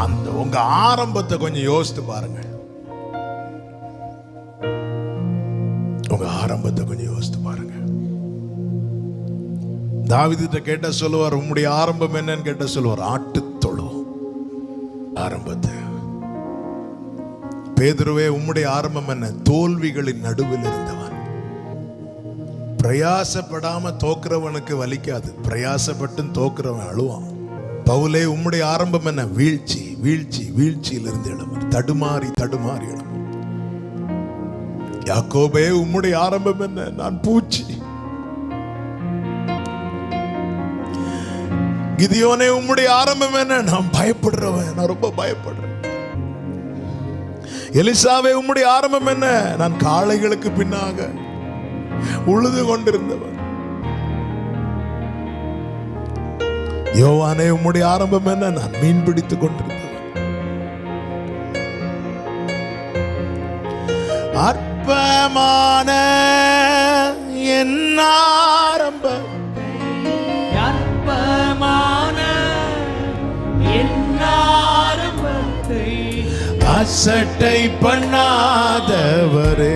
அந்த உங்க ஆரம்பத்தை கொஞ்சம் யோசித்து பாருங்க. உங்க ஆரம்பத்தை கொஞ்சம் யோசித்து பாருங்க. தாவிதிட்ட கேட்ட சொல்லுவார் உம்முடைய ஆரம்பம் என்னன்னு கேட்ட சொல்லுவார் ஆட்டுத்தொழு ஆரம்பத்தை. பேதுருவே உம்முடைய ஆரம்பம் என்ன? தோல்விகளின் நடுவில் இருந்தவன். பிரயாசப்படாம தோக்குறவனுக்கு வலிக்காது. பிரயாசப்பட்டும் தோக்குறவன் அழுவான். பவுலே உம்முடைய ஆரம்பம் என்ன? வீழ்ச்சி. வீழ்ச்சி வீழ்ச்சியிலிருந்து தடுமாறி தடுமாறி எழுமர் யாக்கோபே உம்முடைய ஆரம்பம் என்ன? நான் பூச்சி. கிதியோனே உம்முடைய ஆரம்பம் என்ன? நான் பயப்படுறவன். நான் ரொம்ப பயப்படுறேன். எலிசாவே உம்முடைய ஆரம்பம் என்ன? நான் காளைகளுக்கு பின்னாக உழுது கொண்டிருந்தவன். யோவானே உம்முடைய ஆரம்பம் என்ன? நான் மீன் பிடித்துக் கொண்டிருந்தேன். அற்பமான என் ஆரம்பம் அற்பமான அசட்டை பண்ணாதவரே.